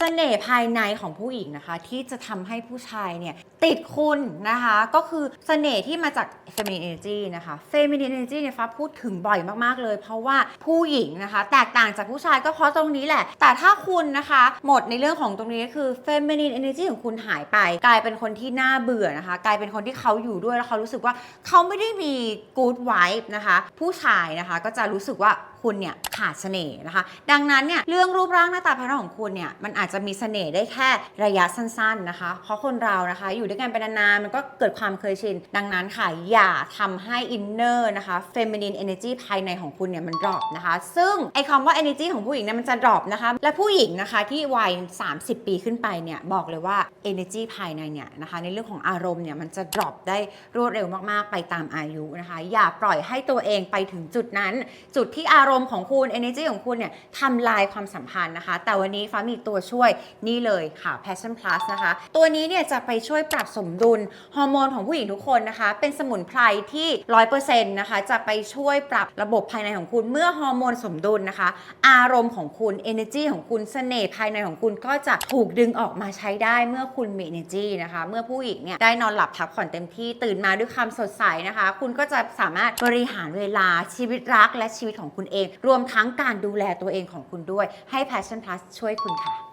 เสน่ห์ภายในของผู้หญิงนะคะ ที่จะทำให้ผู้ชายเนี่ย ติดคุณนะคะ ก็คือเสน่ห์ที่มาจาก feminine energy นะคะ feminine energy เนี่ยฟ้าพูดถึงบ่อยมากๆเลย เพราะว่าผู้หญิงนะคะ แตกต่างจากผู้ชายก็เพราะตรงนี้แหละ แต่ถ้าคุณนะคะ หมดในเรื่องของตรงนี้ก็คือ feminine energy ของคุณหายไป กลายเป็นคนที่น่าเบื่อนะคะ กลายเป็นคนที่เขาอยู่ด้วยแล้วเขารู้สึกว่าเขาไม่ได้มี good vibe นะคะ ผู้ชายนะคะก็จะรู้สึกว่า คุณเนี่ยขาดเสน่ห์นะคะ ดังนั้นเนี่ยเรื่องรูปร่างหน้าตาภายนอกของคุณเนี่ยมันอาจจะมีเสน่ห์ได้แค่ระยะสั้นๆนะคะ เพราะคนเรานะคะอยู่ด้วยกันเป็นานๆมันก็เกิดความเคยชิน ดังนั้นค่ะอย่าทำให้อินเนอร์นะคะ feminine energy ภายในของคุณเนี่ยมันดรอปนะคะ ซึ่งไอคำว่า energy ของผู้หญิงเนี่ยมันจะดรอปนะคะ และผู้หญิงนะคะที่วัย 30 ปีขึ้นไปเนี่ยบอกเลยว่า energy ภายในเนี่ยนะคะในเรื่องของอารมณ์เนี่ยมันจะดรอปได้รวดเร็วมากๆไปตามอายุนะคะ อย่าปล่อยให้ตัวเองไปถึงจุดนั้น จุดที่อารมณ์มณ์ของคุณ energy ของคุณเนี่ยทำลายความสัมพันธ์นะคะ แต่วันนี้ฟ้ามีตัวช่วยนี่เลยค่ะ passion plus นะคะ ตัวนี้เนี่ยจะไปช่วยปรับสมดุลฮอร์โมนของผู้หญิงทุกคนนะคะ เป็นสมุนไพรที่ 100%นะคะ จะไปช่วยปรับระบบภายในของคุณ เมื่อฮอร์โมนสมดุลนะคะ อารมณ์ของคุณ energy ของคุณเสน่ห์ภายในของคุณก็จะถูกดึงออกมาใช้ได้เมื่อคุณมี energy นะคะ เมื่อผู้หญิงเนี่ยได้นอนหลับพักผ่อนเต็มที่ตื่นมาด้วยความสดใสนะคะ คุณก็จะสามารถบริหารเวลาชีวิตรักและชีวิตของคุณเองรวมทั้งการดูแลตัวเองของคุณด้วย ให้ Passion Plus ช่วยคุณค่ะ